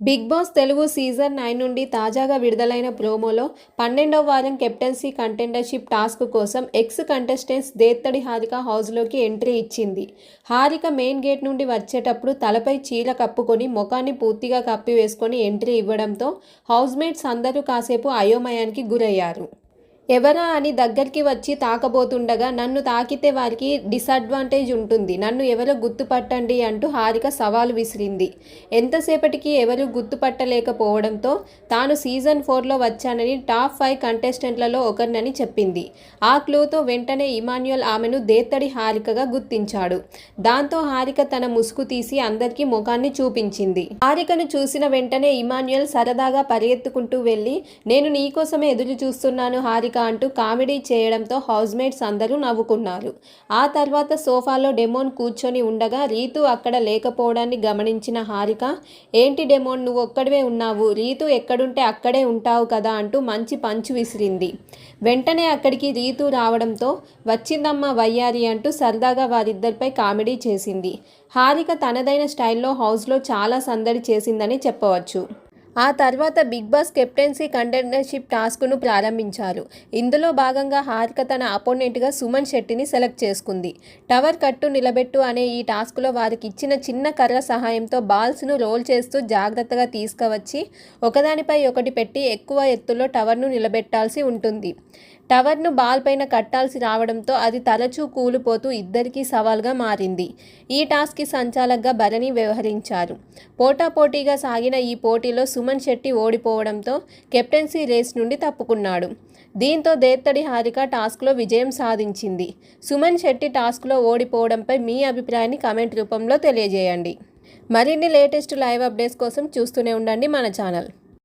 Big boss Telugu season nine నుండి తాజాగా విడుదలైన ప్రోమోలో పన్నెండవ వారం కెప్టెన్సీ కంటెండర్షిప్ టాస్క్ కోసం ఎక్స్ కంటెస్టెంట్స్ దేత్తడి హారిక హౌస్లోకి ఎంట్రీ ఇచ్చింది. హారిక మెయిన్ గేట్ నుండి వచ్చేటప్పుడు తలపై చీర కప్పుకొని ముఖాన్ని పూర్తిగా కప్పి వేసుకొని ఎంట్రీ ఇవ్వడంతో హౌస్మేట్స్ అందరూ కాసేపు అయోమయానికి గురయ్యారు. ఎవరా అని దగ్గరికి వచ్చి తాకబోతుండగా నన్ను తాకితే వారికి డిసడ్వాంటేజ్ ఉంటుంది. నన్ను ఎవరో గుర్తుపట్టండి అంటూ హారిక సవాలు విసిరింది. ఎంతసేపటికి ఎవరు గుర్తుపట్టలేకపోవడంతో తాను సీజన్ ఫోర్లో వచ్చానని టాప్ ఫైవ్ కంటెస్టెంట్లలో ఒకరినని చెప్పింది. ఆ క్లూతో వెంటనే ఇమాన్యుయల్ ఆమెను దేత్తడి హారికగా గుర్తించాడు. దాంతో హారిక తన ముసుగు తీసి అందరికీ ముఖాన్ని చూపించింది. హారికను చూసిన వెంటనే ఇమాన్యుయల్ సరదాగా పరిగెత్తుకుంటూ వెళ్ళి నేను నీకోసమే ఎదురు చూస్తున్నాను హారిక అంటూ కామెడీ చేయడంతో హౌస్మేట్స్ అందరూ నవ్వుకున్నారు. ఆ తర్వాత సోఫాలో డెమోన్ కూర్చొని ఉండగా రీతు అక్కడ లేకపోవడాన్ని గమనించిన హారిక ఏంటి డెమోన్ నువ్వు ఒక్కడివే ఉన్నావు. రీతు ఎక్కడుంటే అక్కడే ఉంటావు కదా అంటూ మంచి పంచు విసిరింది. వెంటనే అక్కడికి రీతు రావడంతో వచ్చిందమ్మా వయ్యారి అంటూ సరదాగా వారిద్దరిపై కామెడీ చేసింది. హారిక తనదైన స్టైల్లో హౌస్లో చాలా సందడి చేసిందని చెప్పవచ్చు. ఆ తర్వాత బిగ్ బాస్ కెప్టెన్సీ కంటెండర్షిప్ టాస్క్ను ప్రారంభించారు. ఇందులో భాగంగా హారిక తన అపోనెంట్గా సుమన్ శెట్టిని సెలెక్ట్ చేసుకుంది. టవర్ కట్టు నిలబెట్టు అనే ఈ టాస్క్లో వారికి ఇచ్చిన చిన్న కర్ర సహాయంతో బాల్స్ను రోల్ చేస్తూ జాగ్రత్తగా తీసుకువచ్చి ఒకదానిపై ఒకటి పెట్టి ఎక్కువ ఎత్తులో టవర్ను నిలబెట్టాల్సి ఉంటుంది. టవర్ను బాల్ పైన కట్టాల్సి రావడంతో అది తరచూ కూలిపోతూ ఇద్దరికీ సవాల్గా మారింది. ఈ టాస్క్కి సంచాలకగా భరణి వ్యవహరించారు. పోటాపోటీగా సాగిన ఈ పోటీలో సుమన్ శెట్టి ఓడిపోవడంతో కెప్టెన్సీ రేస్ నుండి తప్పుకున్నాడు. దీంతో దేత్తడి హారిక టాస్క్లో విజయం సాధించింది. సుమన్ శెట్టి టాస్క్లో ఓడిపోవడంపై మీ అభిప్రాయాన్ని కామెంట్ రూపంలో తెలియజేయండి. మరిన్ని లేటెస్ట్ లైవ్ అప్డేట్స్ కోసం చూస్తూనే ఉండండి మన ఛానల్.